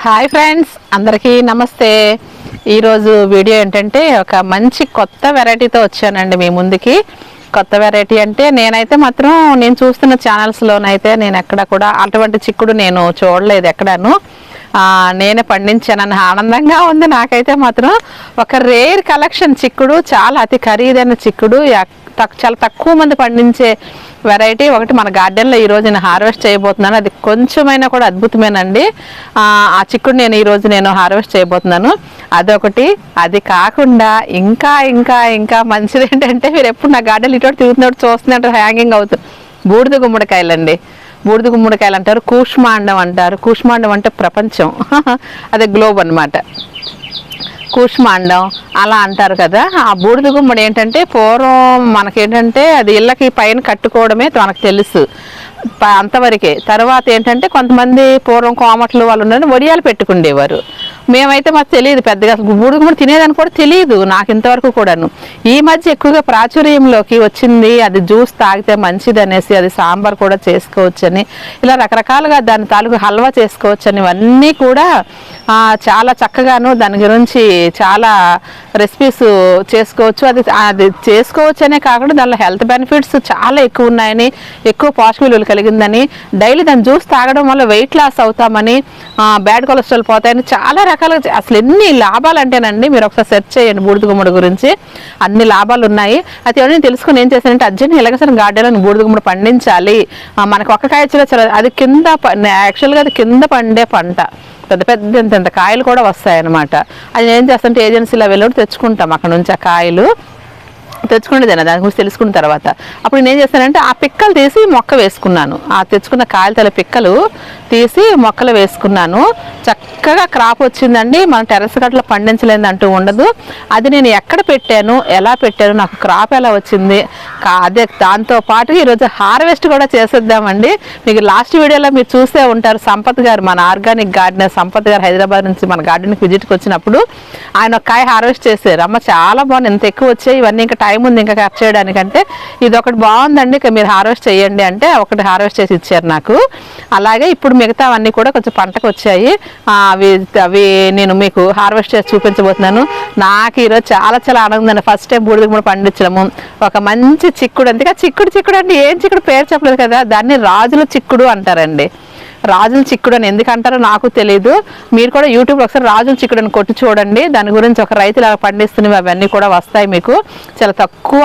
Hi friends అందరికీ నమస్తే. ఈరోజు వీడియో ఏంటంటే ఒక మంచి కొత్త వెరైటీతో వచ్చానండి మీ ముందుకి. కొత్త వెరైటీ అంటే నేనైతే మాత్రం నేను చూస్తున్న ఛానల్స్లోనైతే నేను ఎక్కడ కూడా అటువంటి చిక్కుడు నేను చూడలేదు ఎక్కడాను. నేనే పండించానని ఆనందంగా ఉంది. నాకైతే మాత్రం ఒక రేర్ కలెక్షన్ చిక్కుడు చాలా అతి ఖరీదైన చిక్కుడు తక్- చాలా తక్కువ మంది పండించే వెరైటీ ఒకటి మన గార్డెన్లో ఈరోజు నేను హార్వెస్ట్ చేయబోతున్నాను. అది కొంచెమైనా కూడా అద్భుతమేనండి. ఆ చిక్కుడు నేను ఈరోజు నేను హార్వెస్ట్ చేయబోతున్నాను. అదొకటి. అది కాకుండా ఇంకా ఇంకా ఇంకా మంచిది ఏంటంటే మీరు ఎప్పుడు నా గార్డెన్ ఇటువంటి తిరుగుతున్నట్టు చూస్తున్నట్టు హ్యాంగింగ్ అవుతుంది బూడిద గుమ్మడికాయలండి. బూడిద గుమ్మడికాయలు అంటారు కూష్మాండం అంటారు. కూష్మాండం అంటే ప్రపంచం. అదే గ్లోబ్ అన్నమాట. కూష్మాండం అలా అంటారు కదా. ఆ బూడిద గుమ్మడి ఏంటంటే పూర్వం మనకేంటంటే అది ఇళ్ళకి పైన కట్టుకోవడమే మనకు తెలుసు. అంతవరకే. తర్వాత ఏంటంటే కొంతమంది పూర్వం కోమట్లు వాళ్ళు ఉండని వడియాలు పెట్టుకుండేవారు. మేమైతే మాకు తెలియదు పెద్దగా. అసలు బూడిద గుమ్మడి తినేదని కూడా తెలియదు నాకు ఇంతవరకు కూడాను. ఈ మధ్య ఎక్కువగా ప్రాచుర్యంలోకి వచ్చింది అది జ్యూస్ తాగితే మంచిది అనేసి అది సాంబార్ కూడా చేసుకోవచ్చని ఇలా రకరకాలుగా దాని తాలూకు హల్వా చేసుకోవచ్చని ఇవన్నీ కూడా చాలా చక్కగాను దాని గురించి చాలా రెసిపీస్ చేసుకోవచ్చు. అది అది చేసుకోవచ్చు అనే కాకుండా దానిలో హెల్త్ బెనిఫిట్స్ చాలా ఎక్కువ ఉన్నాయని ఎక్కువ పోషక విలువలు కలిగిందని డైలీ దాన్ని జ్యూస్ తాగడం వల్ల వెయిట్ లాస్ అవుతామని బ్యాడ్ కొలెస్ట్రాల్ పోతాయని చాలా రకాలుగా అసలు ఎన్ని లాభాలు అంటేనండి మీరు ఒకసారి సెర్చ్ చేయండి బూడిద గుమ్మడి గురించి. అన్ని లాభాలు ఉన్నాయి. అయితే ఎవరైనా తెలుసుకుని ఏం చేశానంటే అర్జెంట్ గార్డెన్ గార్డెన్లో బూడిద గుమ్మడి పండించాలి. మనకు ఒక్క కాయ చాలా అది కింద యాక్చువల్గా అది కింద పండే పంట. పెద్ద పెద్ద ఇంత కాయలు కూడా వస్తాయి అన్నమాట అది ఏం చేస్తానంటే ఏజెన్సీలో వెళ్ళి తెచ్చుకుంటాం అక్కడ నుంచి ఆ కాయలు. తెచ్చుకునేదేనా దాని గురించి తెలుసుకున్న తర్వాత. అప్పుడు నేను ఏం చేస్తానంటే ఆ పిక్కలు తీసి మొక్క వేసుకున్నాను. ఆ తెచ్చుకున్న కాయలతల పిక్కలు తీసి మొక్కలు వేసుకున్నాను. చక్కగా క్రాప్ వచ్చిందండి. మన టెరస్ గట్ల పండించలేదు అంటూ ఉండదు. అది నేను ఎక్కడ పెట్టాను? ఎలా పెట్టాను? నాకు క్రాప్ ఎలా వచ్చింది? కా- అదే దాంతోపాటు ఈరోజు హార్వెస్ట్ కూడా చేసేద్దామండి. మీకు లాస్ట్ వీడియోలో మీరు చూసే ఉంటారు సంపత్ గారు మన ఆర్గానిక్ గార్డెనర్ సంపత్ గారు హైదరాబాద్ నుంచి మన గార్డెన్కి విజిట్కి వచ్చినప్పుడు. ఆయన కాయ హార్వెస్ట్ చేశారు. అమ్మ చాలా బాగుంది. ఎంత ఎక్కువ వచ్చాయి. ఇవన్నీ ఇంకా టైం ఉంది ఇంకా కట్ చేయడానికంటే. ఇది ఒకటి బాగుందండి ఇక మీరు హార్వెస్ట్ చేయండి అంటే ఒకటి హార్వెస్ట్ చేసి ఇచ్చారు నాకు. అలాగే ఇప్పుడు మిగతావన్నీ కూడా కొంచెం పంటకు వచ్చాయి. అవి అవి నేను మీకు హార్వెస్ట్ చేసి చూపించబోతున్నాను. నాకు ఈరోజు చాలా చాలా ఆనందం ఫస్ట్ టైం బూడిద కూడా పండించడము. ఒక మంచి చిక్కుడు అంతే చిక్కుడు చిక్కుడు అంటే ఏం చిక్కుడు పేరు చెప్పలేదు కదా దాన్ని రాజుల చిక్కుడు అంటారండి. రాజుల చిక్కుడు అని ఎందుకంటారో నాకు తెలియదు మీరు కూడా యూట్యూబ్ ఒకసారి రాజుల చిక్కుడు అని కొట్టి చూడండి. దాని గురించి ఒక రైతులు అలా పండిస్తున్నవి అవన్నీ కూడా వస్తాయి మీకు. చాలా తక్కువ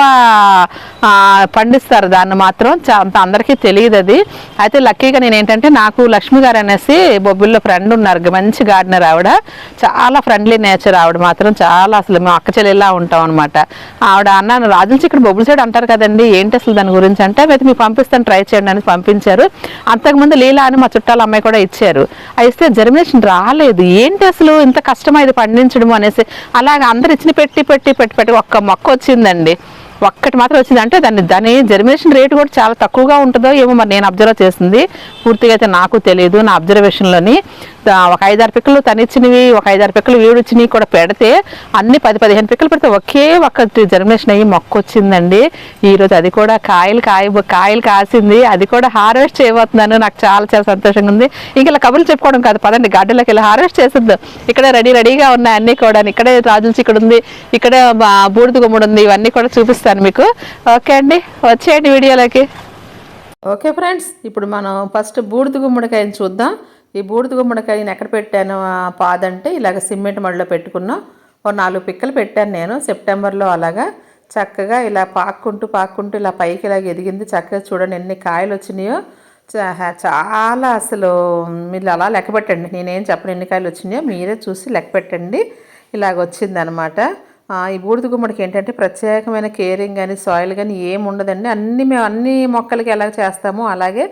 పండిస్తారు దాన్ని మాత్రం. చా- అంత అందరికీ తెలియదు అది. అయితే లక్కీగా నేను ఏంటంటే నాకు లక్ష్మి గారు అనేసి బొబ్బిల్లో ఫ్రెండ్ ఉన్నారు. మంచి గార్డెనర్ ఆవిడ. చాలా ఫ్రెండ్లీ నేచర్ ఆవిడ మాత్రం. చాలా అసలు మేము అక్క చెల్లెలా ఉంటాం అనమాట ఆవిడ అన్నాను రాజుల చిక్కుడు బొబ్బుల సైడ్ అంటారు కదండి ఏంటి అసలు దాని గురించి? అంటే అయితే మీకు పంపిస్తాను ట్రై చేయండి అని పంపించారు. అంతకుముందు లీలా అని మా చుట్టాల అమ్మాయి కూడా ఇచ్చారు. అయితే ఇస్తే జర్మినేషన్ రాలేదు. ఏంటి అసలు ఇంత కష్టం ఇది పండించడం అనేసి అలాగే అందరు ఇచ్చిన పెట్టి పెట్టి పెట్టి పెట్టి ఒక్క మొక్క వచ్చిందండి. ఒక్కటి మాత్రం వచ్చింది అంటే దాన్ని దాని జర్మినేషన్ రేట్ కూడా చాలా తక్కువగా ఉంటుందో ఏమో మరి నేను అబ్జర్వ్ చేసింది. పూర్తిగా అయితే నాకు తెలియదు నా అబ్జర్వేషన్లోని ఒక ఐదారు పిక్కలు తనిచ్చినవి ఒక ఐదారు పిక్కలు వీడిచ్చినవి కూడా పెడితే అన్ని పది పదిహేను పిక్కలు పెడితే ఒకే ఒక్కటి జర్మినేషన్ అయ్యి మొక్క వచ్చిందండి. ఈరోజు అది కూడా కాయలు కాయ కాయలు కాసింది. అది కూడా హార్వెస్ట్ చేయబోతున్నాను. నాకు చాలా చాలా సంతోషంగా ఉంది. ఇంకా ఇలా కబుర్లు చెప్పుకోవడం కాదు. పదండి గార్డెన్లోకి వెళ్ళి హార్వెస్ట్ చేసేద్దాం. ఇక్కడ రెడీ రెడీగా ఉన్నాయి అన్నీ కూడా ఇక్కడే రాజు నుంచి ఇక్కడ ఉంది. ఇక్కడ బా- బూడిద గుమ్మడి ఉంది. ఇవన్నీ కూడా చూపిస్తాను మీకు. ఓకే అండి వచ్చేయండి వీడియోలోకి. ఓకే ఫ్రెండ్స్ ఇప్పుడు మనం ఫస్ట్ బూడిద గుమ్మడికాయని చూద్దాం. ఈ బూడిద గుమ్మడికాయని ఎక్కడ పెట్టాను పాదంటే ఇలాగ సిమెంట్ మడిలో పెట్టుకున్నాం. ఓ నాలుగు పిక్కలు పెట్టాను నేను సెప్టెంబర్లో అలాగా. చక్కగా ఇలా పాక్కుంటూ పాక్కుంటూ ఇలా పైకి ఇలాగ ఎదిగింది. చక్కగా చూడండి ఎన్ని కాయలు వచ్చినాయో. చాలా అసలు మీరు అలా లెక్క పెట్టండి. నేనేం చెప్పను ఎన్ని కాయలు వచ్చినాయో మీరే చూసి లెక్క పెట్టండి. ఇలాగ వచ్చిందనమాట. ఈ బూడిద గుమ్మడికి ఏంటంటే ప్రత్యేకమైన కేరింగ్ కానీ సాయిల్ కానీ ఏమి ఉండదండి అన్ని మేము అన్ని మొక్కలకి ఎలా చేస్తామో అలాగే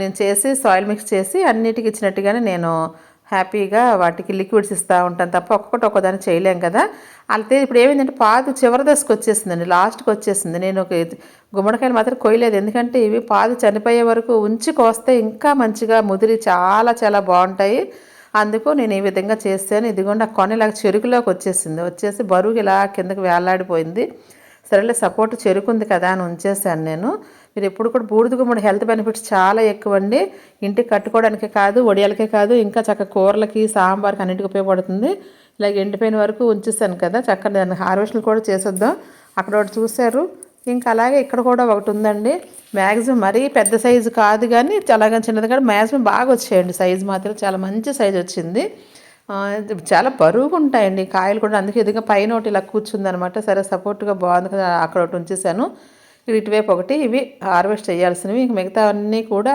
నేను చేసి సాయిల్ మిక్స్ చేసి అన్నిటికి ఇచ్చినట్టుగానే నేను హ్యాపీగా వాటికి లిక్విడ్స్ ఇస్తూ ఉంటాను తప్ప ఒక్కొక్కటి ఒక్కొక్కదాన్ని చేయలేం కదా. అయితే ఇప్పుడు ఏమైందంటే పాదు చివరి దశకు వచ్చేసిందండి లాస్ట్కి వచ్చేసింది. నేను ఒక గుమ్మడికాయలు మాత్రం కొయ్యలేదు. ఎందుకంటే ఇవి పాదు చనిపోయే వరకు ఉంచి కోస్తే ఇంకా మంచిగా ముదిరి చాలా చాలా బాగుంటాయి. అందుకు నేను ఈ విధంగా చేస్తాను ఇదిగోండి ఆ కొన ఇలాగ చెరుకులోకి వచ్చేసింది. వచ్చేసి బరువు ఇలా కిందకి వేలాడిపోయింది. సరేలే సపోర్ట్ చెరుకుంది కదా అని ఉంచేసాను నేను. మీరు ఎప్పుడు కూడా బూడిద గుమ్మడి హెల్త్ బెనిఫిట్స్ చాలా ఎక్కువ అండి ఇంటికి కట్టుకోవడానికే కాదు వడియాలకే కాదు ఇంకా చక్క కూరలకి సాంబార్కి అన్నింటికి ఉపయోగపడుతుంది. ఇలాగ ఎండిపోయిన వరకు ఉంచేసాను కదా చక్కగా దాన్ని హార్వెస్ట్లు కూడా చేసేద్దాం. అక్కడ ఒకటి చూశారు ఇంకా అలాగే ఇక్కడ కూడా ఒకటి ఉందండి. మ్యాక్సిమం మరీ పెద్ద సైజు కాదు కానీ అలాగే చిన్నది కానీ మ్యాక్సిమం బాగా వచ్చాయండి సైజు మాత్రం. చాలా మంచి సైజు వచ్చింది. చాలా బరువుగా ఉంటాయండి. కాయలు కూడా అందుకే ఎదుగా పైన ఒకటి ఇలా కూర్చుందనమాట. సరే సపోర్ట్గా బాగుంది కదా అక్కడ ఒకటి ఉంచేసాను ఇటువైపు ఒకటి ఇవి హార్వెస్ట్ చేయాల్సినవి. ఇంక మిగతా అన్నీ కూడా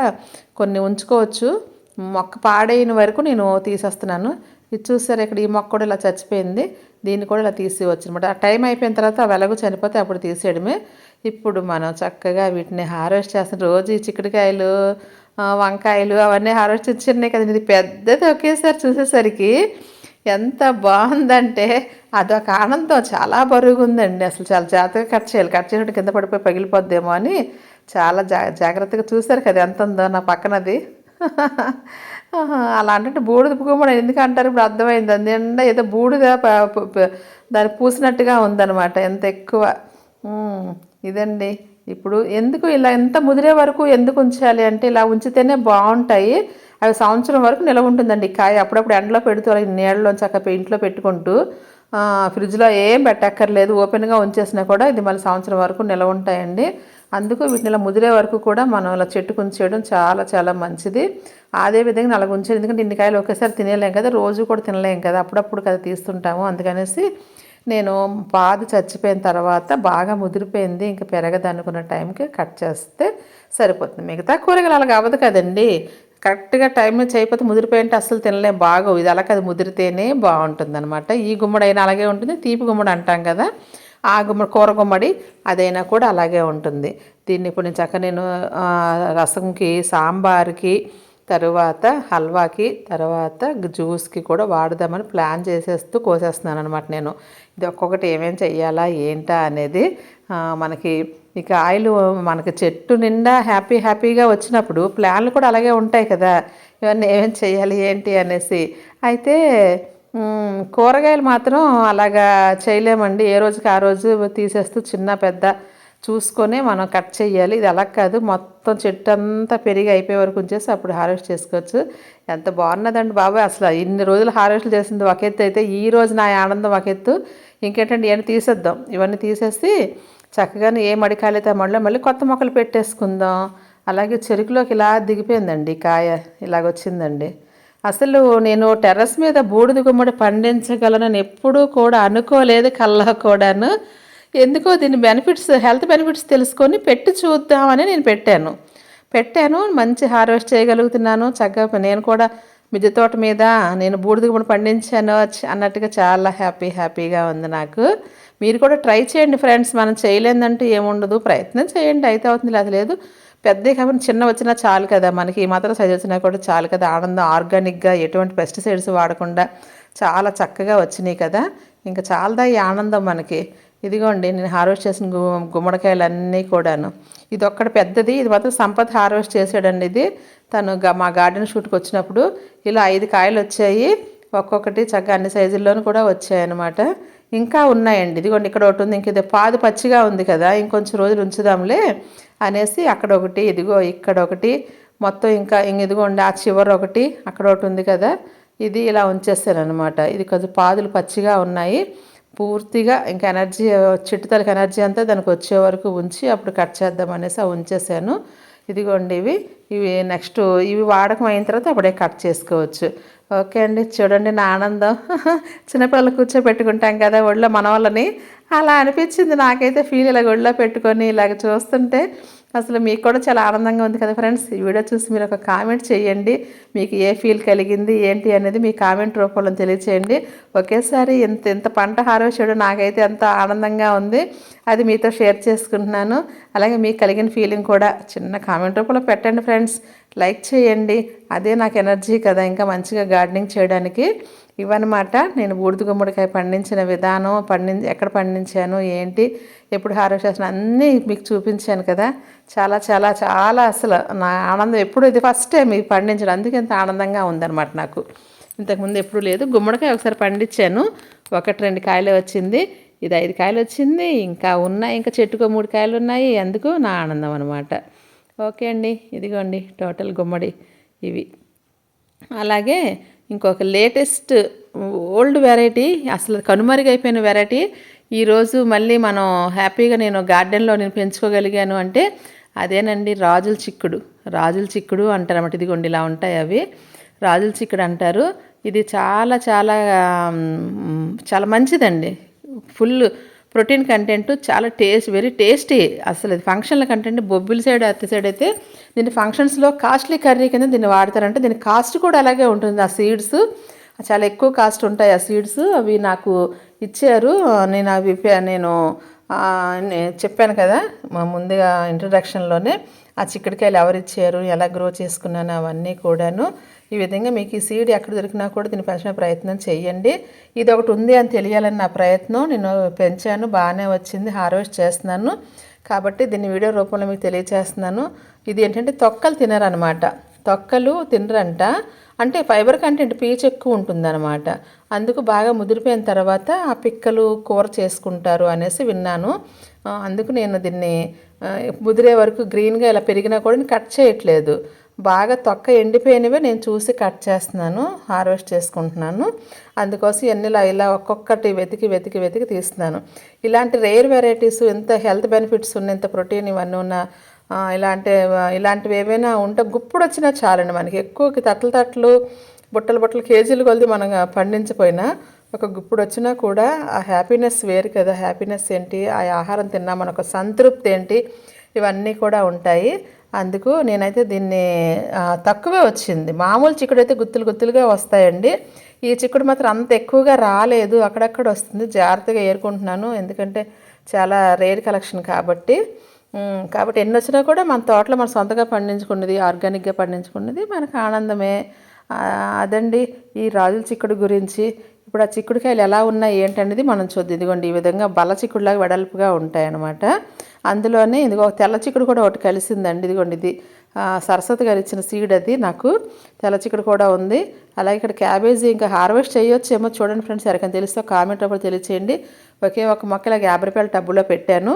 కొన్ని ఉంచుకోవచ్చు. మొక్క పాడైన వరకు నేను తీసేస్తున్నాను. ఇది చూసారు ఇక్కడ ఈ మొక్క కూడా ఇలా చచ్చిపోయింది. దీన్ని కూడా ఇలా తీసేయచ్చు అనమాట ఆ టైం అయిపోయిన తర్వాత అవి ఎలాగో చనిపోతే అప్పుడు తీసేయడమే. ఇప్పుడు మనం చక్కగా వీటిని హార్వెస్ట్ చేస్తాం రోజు ఈ చిక్కుడుకాయలు వంకాయలు అవన్నీ హార్వెస్ట్ చిన్నవి కదా ఇది పెద్దది ఒకేసారి చూసేసరికి ఎంత బాగుందంటే అదొక ఆనందం. చాలా బరువుగా ఉందండి అసలు చాలా జాగ్రత్తగా కట్ చేయాలి. కట్ చేసినట్టు కింద పడిపోయి పగిలిపోద్దేమో అని చాలా జా జాగ్రత్తగా చూసారు కదా ఎంత ఉందో నా పక్కనది. అలా అంటే బూడిద గుమ్మడి ఎందుకు అంటారు? ఇప్పుడు అర్థమైంది. అది నిండా ఏదో బూడిద ప- దాన్ని పూసినట్టుగా ఉందన్నమాట. ఎంత ఎక్కువ. ఇదండి. ఇప్పుడు ఎందుకు ఇలా ఎంత ముదిరే వరకు ఎందుకు ఉంచాలి అంటే ఇలా ఉంచితేనే బాగుంటాయి. అవి సంవత్సరం వరకు నిలవ ఉంటుందండి కాయ. అప్పుడప్పుడు ఎండలో పెడుతూ నీళ్ళలో నీళ్ళలోంచి చక్క ఇంట్లో పెట్టుకుంటూ ఫ్రిడ్జ్లో ఏం పెట్టక్కర్లేదు. ఓపెన్గా ఉంచేసినా కూడా ఇది మళ్ళీ సంవత్సరం వరకు నిలవ ఉంటాయండి. అందుకు వీటిని ఇలా ముదిరే వరకు కూడా మనం ఇలా చెట్టుకు ఉంచేయడం చాలా చాలా మంచిది. అదే విధంగా నలుగు ఉంచేది ఎందుకంటే ఇన్ని కాయలు ఒకేసారి తినేలేం కదా రోజు కూడా తినలేం కదా అప్పుడప్పుడు కదా తీస్తుంటాము. అందుకనేసి నేను పాదు చచ్చిపోయిన తర్వాత బాగా ముదిరిపోయింది. ఇంకా పెరగదనుకున్న టైంకి కట్ చేస్తే సరిపోతుంది. మిగతా కూరగాయలు అలాగ అవ్వదు కదండి. కరెక్ట్గా టైం చేయకపోతే ముదిరిపోయింటే అస్సలు తినలేం బాగోవు. ఇది అలా అది ముదిరితేనే బాగుంటుంది అనమాట ఈ గుమ్మడి అయినా అలాగే ఉంటుంది తీపి గుమ్మడి అంటాం కదా. ఆ గుమ్మడి కూర గుమ్మడి అదైనా కూడా అలాగే ఉంటుంది. దీన్ని ఇప్పుడు నేను చక్క నేను రసంకి సాంబార్కి తరువాత హల్వాకి తర్వాత జ్యూస్కి కూడా వాడదామని ప్లాన్ చేసేస్తూ కోసేస్తున్నాను అనమాట నేను. ఇది ఒక్కొక్కటి ఏమేం చెయ్యాలా ఏంటా అనేది మనకి ఈ కాయలు మనకి చెట్టు నిండా హ్యాపీ హ్యాపీగా వచ్చినప్పుడు ప్లాన్లు కూడా అలాగే ఉంటాయి కదా. ఇవన్నీ ఏమేం చేయాలి ఏంటి అనేసి. అయితే కూరగాయలు మాత్రం అలాగా చేయలేమండి. ఏ రోజుకి ఆ రోజు తీసేస్తూ చిన్న పెద్ద చూసుకొని మనం కట్ చేయాలి ఇది అలా కాదు. మొత్తం చెట్టు అంతా పెరిగి అయిపోయే వరకు ఉంచేసి అప్పుడు హార్వెస్ట్ చేసుకోవచ్చు. ఎంత బాగున్నదండి బాబాయ్. అసలు ఇన్ని రోజులు హార్వెస్ట్ చేసింది ఒక ఎత్తు అయితే ఈ రోజు నా ఆనందం ఒక ఎత్తు. ఇంకేంటంటే ఇవన్నీ తీసేద్దాం. ఇవన్నీ తీసేసి చక్కగానే ఏ మడికాయలైతే మళ్ళీ మళ్ళీ కొత్త మొక్కలు పెట్టేసుకుందాం. అలాగే చెరుకులోకి ఇలా దిగిపోయిందండి కాయ. ఇలాగ వచ్చిందండి అసలు నేను టెర్రస్ మీద బూడిద గుమ్మడి పండించగలనని ఎప్పుడూ కూడా అనుకోలేదు కల్లా కూడాను. ఎందుకో దీని బెనిఫిట్స్ హెల్త్ బెనిఫిట్స్ తెలుసుకొని పెట్టి చూద్దామని నేను పెట్టాను. పెట్టాను మంచి హార్వెస్ట్ చేయగలుగుతున్నాను. చక్కగా నేను కూడా మిద్దె తోట మీద నేను బూడిద గుమ్మడి పండించాను అన్నట్టుగా చాలా హ్యాపీ హ్యాపీగా ఉంది నాకు. మీరు కూడా ట్రై చేయండి ఫ్రెండ్స్ మనం చేయలేదంటూ ఏముండదు. ప్రయత్నం చేయండి అయితే అవుతుంది అది లేదు. పెద్దవి కాబట్టి చిన్న వచ్చినా చాలు కదా. మనకి ఈ మాత్రం సైజ్ వచ్చినా కూడా చాలు కదా. ఆనందం ఆర్గానిక్గా ఎటువంటి పెస్టిసైడ్స్ వాడకుండా చాలా చక్కగా వచ్చినాయి కదా. ఇంకా చాలదా ఈ ఆనందం మనకి? ఇదిగోండి నేను హార్వెస్ట్ చేసిన గు గుమ్మడికాయలు అన్నీ కూడాను. ఇది ఒక్కటి పెద్దది. ఇది మాత్రం సంపత్ హార్వెస్ట్ చేసాడండి ఇది. తను మా గార్డెన్ షూట్కి వచ్చినప్పుడు ఇలా ఐదు కాయలు వచ్చాయి. ఒక్కొక్కటి చక్కగా అన్ని సైజుల్లోనూ కూడా వచ్చాయన్నమాట ఇంకా ఉన్నాయండి. ఇదిగోండి ఇక్కడ ఒకటి ఉంది. ఇంక ఇది పాదు పచ్చిగా ఉంది కదా. ఇంకొంచెం రోజులు ఉంచుదాంలే. అనేసి అక్కడ ఒకటి ఇదిగో ఇక్కడ ఒకటి మొత్తం ఇంకా ఇదిగో ఇదిగోండి ఆ చివర ఒకటి అక్కడ ఒకటి ఉంది కదా. ఇది ఇలా ఉంచేస్తాను అనమాట ఇది కొంచెం పాదులు పచ్చిగా ఉన్నాయి. పూర్తిగా ఇంకా ఎనర్జీ చిట్టుతలకి ఎనర్జీ అంతా దానికి వచ్చే వరకు ఉంచి అప్పుడు కట్ చేద్దాం అనేసి ఉంచేసాను ఇదిగోండి ఇవి. ఇవి నెక్స్ట్ ఇవి వాడకం అయిన తర్వాత అప్పుడే కట్ చేసుకోవచ్చు. ఓకే అండి చూడండి నా ఆనందం. చిన్నపిల్లలు కూర్చోబెట్టుకుంటాం కదా ఒళ్ళో మన వాళ్ళని అలా అనిపించింది నాకైతే ఫీల్ ఇలా ఒళ్ళో పెట్టుకొని ఇలాగ చూస్తుంటే. అసలు మీకు కూడా చాలా ఆనందంగా ఉంది కదా ఫ్రెండ్స్? ఈ వీడియో చూసి మీరు ఒక కామెంట్ చేయండి. మీకు ఏ ఫీల్ కలిగింది? ఏంటి అనేది మీ కామెంట్ రూపంలో తెలియచేయండి. ఒకేసారి ఇంత ఇంత పంట హార్వెస్ట్ చేయడం నాకైతే ఎంత ఆనందంగా ఉంది. అది మీతో షేర్ చేసుకుంటున్నాను. అలాగే మీకు కలిగిన ఫీలింగ్ కూడా చిన్న కామెంట్ రూపంలో పెట్టండి ఫ్రెండ్స్. లైక్ చేయండి. అదే నాకు ఎనర్జీ కదా ఇంకా మంచిగా గార్డెనింగ్ చేయడానికి. ఇవన్నమాట నేను బూడిద గుమ్మడికాయ పండించిన విధానం పండి ఎక్కడ పండించాను ఏంటి ఎప్పుడు హార్వెస్ట్ చేసిన అన్నీ మీకు చూపించాను కదా. చాలా చాలా చాలా అసలు నా ఆనందం ఎప్పుడు ఇది ఫస్ట్ టైం ఇది పండించడం. అందుకే ఇంత ఆనందంగా ఉందన్నమాట నాకు. ఇంతకుముందు ఎప్పుడు లేదు. గుమ్మడికాయ ఒకసారి పండించాను. ఒకటి రెండు కాయలే వచ్చింది. ఇది ఐదు కాయలు వచ్చింది. ఇంకా ఉన్నాయి. ఇంకా చెట్టుకో మూడు కాయలు ఉన్నాయి. అందుకు నా ఆనందం అనమాట ఓకే అండి. ఇదిగోండి. టోటల్ గుమ్మడి ఇవి. అలాగే ఇంకొక లేటెస్ట్ ఓల్డ్ వెరైటీ అసలు కనుమరుగైపోయిన వెరైటీ. ఈరోజు మళ్ళీ మనం హ్యాపీగా నేను గార్డెన్లో నేను పెంచుకోగలిగాను అంటే అదేనండి రాజుల చిక్కుడు. రాజుల చిక్కుడు అంటారు అన్నమాట ఇదిగోండి ఇలా ఉంటాయి అవి. రాజుల చిక్కుడు అంటారు. ఇది చాలా చాలా చాలా మంచిదండి. ఫుల్ ప్రోటీన్ కంటెంట్ చాలా టేస్ట్ వెరీ టేస్టీ. అసలు ఇది ఫంక్షన్ల కంటెంట్ బొబ్బిలి సైడ్ అత్తి సైడ్ అయితే దీన్ని ఫంక్షన్స్లో కాస్ట్లీ కర్రీ కింద దీన్ని వాడతారంటే దీని కాస్ట్ కూడా అలాగే ఉంటుంది. ఆ సీడ్స్ చాలా ఎక్కువ కాస్ట్ ఉంటాయి ఆ సీడ్స్. అవి నాకు ఇచ్చారు. నేను అవి నేను చెప్పాను కదా మా ముందుగా ఇంట్రడక్షన్లోనే ఆ చిక్కుడుకాయలు ఎవరు ఇచ్చారు ఎలా గ్రో చేసుకున్నాను అవన్నీ కూడాను. ఈ విధంగా మీకు ఈ సీడ్ ఎక్కడ దొరికినా కూడా దీన్ని పెంచే ప్రయత్నం చేయండి. ఇది ఒకటి ఉంది అని తెలియాలని నా ప్రయత్నం. నేను పెంచాను బాగానే వచ్చింది హార్వెస్ట్ చేస్తున్నాను. కాబట్టి దీన్ని వీడియో రూపంలో మీకు తెలియచేస్తున్నాను. ఇది ఏంటంటే తొక్కలు తినరనమాట. తొక్కలు తినరంట. అంటే ఫైబర్ కంటెంట్ పీచు ఎక్కువ ఉంటుందన్నమాట అందుకు బాగా ముదిరిపోయిన తర్వాత ఆ పిక్కలు కూర చేసుకుంటారు అనేసి విన్నాను. అందుకు నేను దీన్ని ముదిరే వరకు గ్రీన్గా ఇలా పెరిగినా కూడా కట్ చేయట్లేదు. బాగా తొక్క ఎండిపోయినవే నేను చూసి కట్ చేస్తున్నాను హార్వెస్ట్ చేసుకుంటున్నాను. అందుకోసం ఎన్నిలా ఇలా ఒక్కొక్కటి వెతికి వెతికి వెతికి తీస్తున్నాను. ఇలాంటి రేర్ వెరైటీస్ ఎంత హెల్త్ బెనిఫిట్స్ ఉన్న ఎంత ప్రోటీన్ ఇవన్నీ ఉన్న ఇలాంటి ఇలాంటివి ఏవైనా ఉంటే గుప్పుడు వచ్చినా చాలండి మనకి. ఎక్కువ తట్టలు తట్టలు బుట్టలు బుట్టలు కేజీలు కొలిది మనం పండించిపోయినా ఒక గుప్పుడు వచ్చినా కూడా ఆ హ్యాపీనెస్ వేరు కదా. హ్యాపీనెస్ ఏంటి? ఆ ఆహారం తిన్నా మనకు సంతృప్తి ఏంటి? ఇవన్నీ కూడా ఉంటాయి. అందుకు నేనైతే దీన్ని తక్కువే వచ్చింది. మామూలు చిక్కుడు అయితే గుత్తులు గుత్తులుగా వస్తాయండి. ఈ చిక్కుడు మాత్రం అంత ఎక్కువగా రాలేదు. అక్కడక్కడ వస్తుంది. జాగ్రత్తగా ఏరుకుంటున్నాను. ఎందుకంటే చాలా రేర్ కలెక్షన్ కాబట్టి. కాబట్టి ఎన్ని వచ్చినా కూడా మన తోటలో మన సొంతగా పండించుకున్నది ఆర్గానిక్గా పండించుకున్నది మనకు ఆనందమే. అదండి ఈ రాజుల చిక్కుడు గురించి. ఇప్పుడు ఆ చిక్కుడుకాయలు ఎలా ఉన్నాయి ఏంటనేది మనం చూద్దాం. ఇదిగోండి ఈ విధంగా బల్ల చిక్కుడులాగా వెడల్పుగా ఉంటాయి అన్నమాట అందులోనే ఇదిగో తెల్ల చిక్కుడు కూడా ఒకటి కలిసిందండి. ఇదిగోండి ఇది. సరస్వతి గారు ఇచ్చిన సీడ్ అది నాకు. తెల్ల చిక్కుడు కూడా ఉంది. అలాగే ఇక్కడ క్యాబేజీ ఇంకా హార్వెస్ట్ చేయొచ్చేమో చూడండి ఫ్రెండ్స్ ఎవరికైనా తెలుస్తో కామెంట్ అప్పుడు తెలియచేయండి. ఒకే ఒక మొక్క ఇలాగ యాభై రూపాయల టబ్బులో పెట్టాను.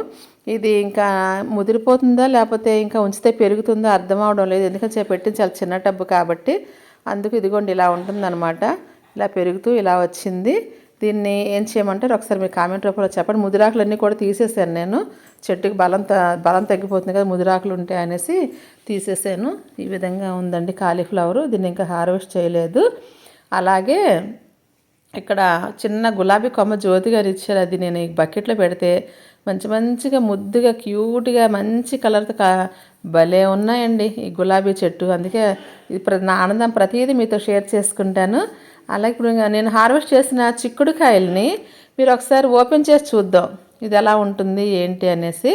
ఇది ఇంకా ముదిరిపోతుందా లేకపోతే ఇంకా ఉంచితే పెరుగుతుందో అర్థం అవడం లేదు. ఎందుకంటే పెట్టింది చాలా చిన్న టబ్బు కాబట్టి అందుకు ఇదిగోండి ఇలా ఉంటుందన్నమాట. ఇలా పెరుగుతూ ఇలా వచ్చింది. దీన్ని ఏం చేయమంటారు? ఒకసారి మీరు కామెంట్ రూపంలో చెప్పండి. ముదిరాకులన్నీ కూడా తీసేసాను నేను. చెట్టుకి బలం బలం తగ్గిపోతుంది కదా ముదిరాకులు ఉంటాయి అనేసి తీసేసాను. ఈ విధంగా ఉందండి కాలీఫ్లవర్. దీన్ని ఇంకా హార్వెస్ట్ చేయలేదు. అలాగే ఇక్కడ చిన్న గులాబీ కొమ్మ జ్యోతి గారు ఇచ్చారు. అది నేను ఈ బకెట్లో పెడితే మంచి మంచిగా ముద్దుగా క్యూట్గా మంచి కలర్తో కా భలే ఉన్నాయండి ఈ గులాబీ చెట్టు. అందుకే ఇది ప్ర నా ఆనందం ప్రతిదీ మీతో షేర్ చేసుకుంటాను. అలాగే ఇప్పుడు నేను హార్వెస్ట్ చేసిన చిక్కుడుకాయల్ని మీరు ఒకసారి ఓపెన్ చేసి చూద్దాం. ఇది ఎలా ఉంటుంది ఏంటి అనేసి.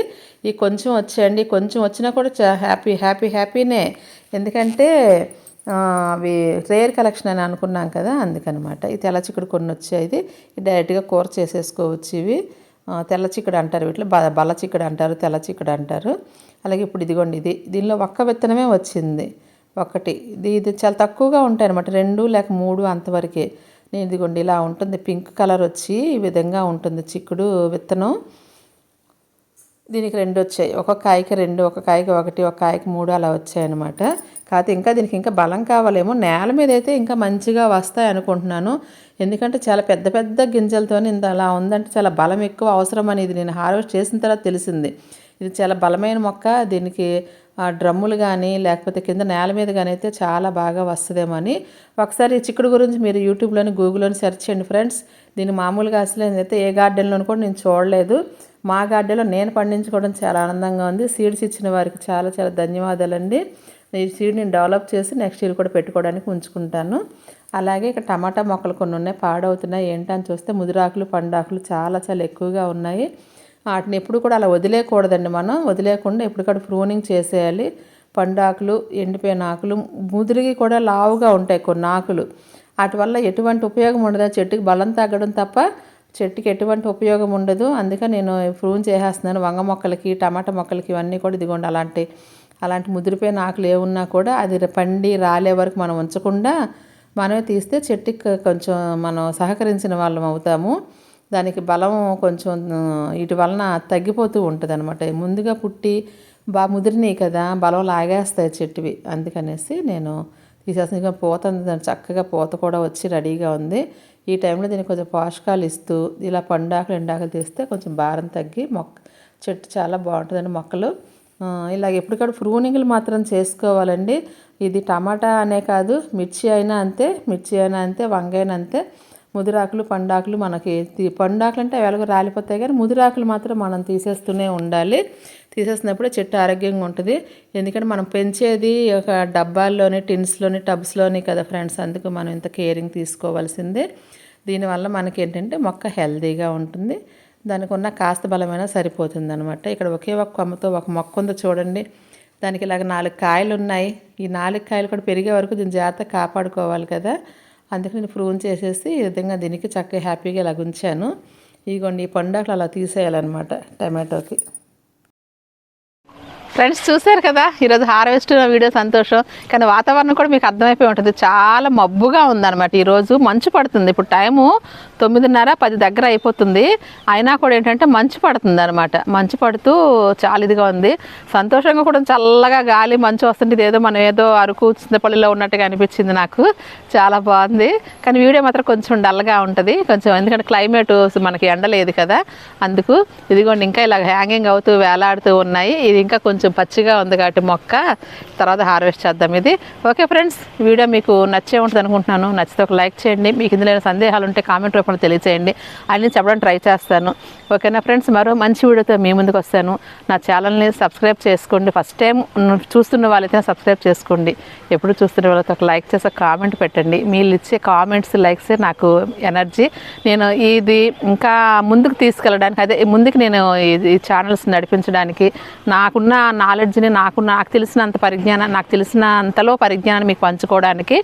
ఈ కొంచెం వచ్చేయండి. కొంచెం వచ్చినా కూడా చా హ్యాపీ హ్యాపీ హ్యాపీనే. ఎందుకంటే అవి రేర్ కలెక్షన్ అని అనుకున్నాం కదా అందుకనమాట. ఈ తెల్ల చిక్కుడు కొన్ని వచ్చాయి. ఇది డైరెక్ట్గా కూర చేసేసుకోవచ్చు ఇవి. తెల్ల చిక్కుడు అంటారు వీటిలో. బ బల్ల చిక్కుడు అంటారు తెల్ల చిక్కుడు అంటారు. అలాగే ఇప్పుడు ఇదిగోండి ఇది. దీనిలో ఒక్క విత్తనమే వచ్చింది. ఒకటి. ఇది ఇది చాలా తక్కువగా ఉంటాయి అనమాట రెండు లేక మూడు అంతవరకే. నేను ఇదిగోండి ఇలా ఉంటుంది. పింక్ కలర్ వచ్చి ఈ విధంగా ఉంటుంది. చిక్కుడు విత్తనం. దీనికి రెండు వచ్చాయి. ఒక కాయకి రెండు ఒక కాయకి ఒకటి ఒక కాయకి మూడు అలా వచ్చాయి అనమాట కాకపోతే ఇంకా దీనికి ఇంకా బలం కావాలేమో. నేల మీద అయితే ఇంకా మంచిగా వస్తాయి అనుకుంటున్నాను. ఎందుకంటే చాలా పెద్ద పెద్ద గింజలతో ఇంత అలా ఉందంటే చాలా బలం ఎక్కువ అవసరం అనేది నేను హార్వెస్ట్ చేసిన తర్వాత తెలిసింది. ఇది చాలా బలమైన మొక్క. దీనికి డ్రమ్ములు కానీ లేకపోతే కింద నేల మీద కానీ అయితే చాలా బాగా వస్తుందేమో అని. ఒకసారి ఈ చిక్కుడు గురించి మీరు యూట్యూబ్లోని గూగుల్లోని సెర్చ్ చేయండి ఫ్రెండ్స్. దీన్ని మామూలుగా అసలు అయితే ఏ గార్డెన్లోనూ కూడా నేను చూడలేదు. మా గార్డెన్లో నేను పండించుకోవడం చాలా ఆనందంగా ఉంది. సీడ్స్ ఇచ్చిన వారికి చాలా చాలా ధన్యవాదాలండి. ఈ సీడ్ నేను డెవలప్ చేసి నెక్స్ట్ ఇయర్ కూడా పెట్టుకోవడానికి ఉంచుకుంటాను. అలాగే ఇక్కడ టమాటా మొక్కలు కొన్ని ఉన్నాయి పాడవుతున్నాయి. ఏంటని చూస్తే ముదిరాకులు పండాకులు చాలా చాలా ఎక్కువగా ఉన్నాయి. వాటిని ఎప్పుడు కూడా అలా వదిలేయకూడదండి మనం. వదిలేయకుండా ఎప్పటికప్పుడు ప్రూనింగ్ చేసేయాలి. పండాకులు ఎండిపోయిన ఆకులు ముదిరిగి కూడా లావుగా ఉంటాయి కొన్ని ఆకులు. వాటి వల్ల ఎటువంటి ఉపయోగం ఉండదు. చెట్టుకి బలం తగ్గడం తప్ప చెట్టుకి ఎటువంటి ఉపయోగం ఉండదు. అందుకే నేను ప్రూన్ చేసేస్తున్నాను. వంగ మొక్కలకి టమాటా మొక్కలకి ఇవన్నీ కూడా ఇదిగోండి. అలాంటి అలాంటి ముదిరిపోయిన ఆకులు ఏమున్నా కూడా అది పండి రాలే వరకు మనం ఉంచకుండా మనమే తీస్తే చెట్టుకి కొంచెం మనం సహకరించిన వాళ్ళం అవుతాము. దానికి బలం కొంచెం వీటి వలన తగ్గిపోతూ ఉంటుంది అనమాట ముందుగా పుట్టి బాగా ముదిరినాయి కదా బలం లాగేస్తాయి చెట్టువి. అందుకనేసి నేను తీసేసిన పూత దాని చక్కగా పూత కూడా వచ్చి రెడీగా ఉంది. ఈ టైంలో దీనికి కొంచెం పోషకాలు ఇస్తూ ఇలా పండాకులు ఎండాకులు తీస్తే కొంచెం భారం తగ్గి మొక్క చెట్టు చాలా బాగుంటుందండి మొక్కలు. ఇలాగ ఎప్పటికప్పుడు ప్రూనింగ్లు మాత్రం చేసుకోవాలండి. ఇది టమాటా అనే కాదు మిర్చి అయినా అంతే మిర్చి అయినా అంతే వంగైనా అంతే. ముదిరాకులు పండాకులు మనకి పండాకులు అంటే వెలగ రాలిపోతాయి కానీ ముదిరాకులు మాత్రం మనం తీసేస్తూనే ఉండాలి. తీసేసినప్పుడు చెట్టు ఆరోగ్యంగా ఉంటుంది. ఎందుకంటే మనం పెంచేది ఒక డబ్బాల్లోని టిన్స్లోని టబ్స్లోని కదా ఫ్రెండ్స్ అందుకు మనం ఇంత కేరింగ్ తీసుకోవాల్సిందే. దీనివల్ల మనకి ఏంటంటే మొక్క హెల్తీగా ఉంటుంది. దానికి ఉన్న కాస్త బలమైనా సరిపోతుంది అనమాట ఇక్కడ ఒకే ఒక కొమ్మతో ఒక మొక్క ఉందో చూడండి. దానికి ఇలాగ నాలుగు కాయలు ఉన్నాయి ఈ నాలుగు కాయలు కూడా పెరిగే వరకు దీని జాగ్రత్తగా కాపాడుకోవాలి కదా. అందుకని నేను ప్రూన్ చేసేసి ఈ విధంగా దీనికి చక్కగా హ్యాపీగా ఇలా ఉంచాను ఇదిగోండి ఈ పండాకులు అలా తీసేయాలన్నమాట టమాటోకి. ఫ్రెండ్స్ చూశారు కదా? ఈరోజు హార్వెస్ట్ వీడియో సంతోషం. కానీ వాతావరణం కూడా మీకు అర్థమైపోయి ఉంటుంది. చాలా మబ్బుగా ఉందన్నమాట ఈరోజు. మంచు పడుతుంది. ఇప్పుడు టైము తొమ్మిదిన్నర పది దగ్గర అయిపోతుంది. అయినా కూడా ఏంటంటే మంచు పడుతుంది అనమాట మంచు పడుతూ చాలా ఇదిగా ఉంది. సంతోషంగా కూడా చల్లగా గాలి మంచు వస్తుంటే ఏదో మనం ఏదో అరకు చింతపల్లిలో ఉన్నట్టుగా అనిపించింది నాకు. చాలా బాగుంది. కానీ వీడియో మాత్రం కొంచెం డల్గా ఉంటుంది. కొంచెం ఎందుకంటే క్లైమేట్ మనకి ఎండలేదు కదా. అందుకు ఇదిగోండి ఇంకా ఇలా హ్యాంగింగ్ అవుతూ వేలాడుతూ ఉన్నాయి. ఇది ఇంకా కొంచెం పచ్చిగా ఉంది కాబట్టి మొక్క తర్వాత హార్వెస్ట్ చేద్దాం ఇది. ఓకే ఫ్రెండ్స్ వీడియో మీకు నచ్చే ఉంటుంది అనుకుంటున్నాను. నచ్చితే ఒక లైక్ చేయండి. మీకు ఇందులో సందేహాలు ఉంటే కామెంట్ రూపంలో తెలియచేయండి. అన్నీ చెప్పడానికి ట్రై చేస్తాను. ఓకేనా ఫ్రెండ్స్ మరో మంచి వీడియోతో మీ ముందుకు వస్తాను. నా ఛానల్ని సబ్స్క్రైబ్ చేసుకోండి. ఫస్ట్ టైం చూస్తున్న వాళ్ళైతే సబ్స్క్రైబ్ చేసుకోండి. ఎప్పుడు చూస్తున్న వాళ్ళతో ఒక లైక్ చేసి ఒక కామెంట్ పెట్టండి. మీరు ఇచ్చే కామెంట్స్ లైక్స్ నాకు ఎనర్జీ. నేను ఇది ఇంకా ముందుకు తీసుకెళ్ళడానికి అదే ముందుకు నేను ఈ ఛానల్స్ నడిపించడానికి నాకున్న నాలెడ్జ్ని నాకు నాకు తెలిసినంత పరిజ్ఞానం నాకు తెలిసిన అంతలో పరిజ్ఞానాన్ని మీకు పంచుకోవడానికి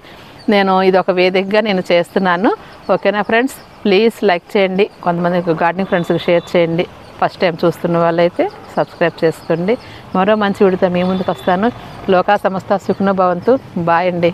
నేను ఇది ఒక వేదికగా నేను చేస్తున్నాను. ఓకేనా ఫ్రెండ్స్? ప్లీజ్ లైక్ చేయండి. కొంతమంది గార్డెనింగ్ ఫ్రెండ్స్కి షేర్ చేయండి. ఫస్ట్ టైం చూస్తున్న వాళ్ళైతే సబ్స్క్రైబ్ చేసుకోండి. మరో మంచి విడితో మీ ముందుకు వస్తాను. లోకా సంస్థ సుఖన భవంతు. బాయ్ అండి.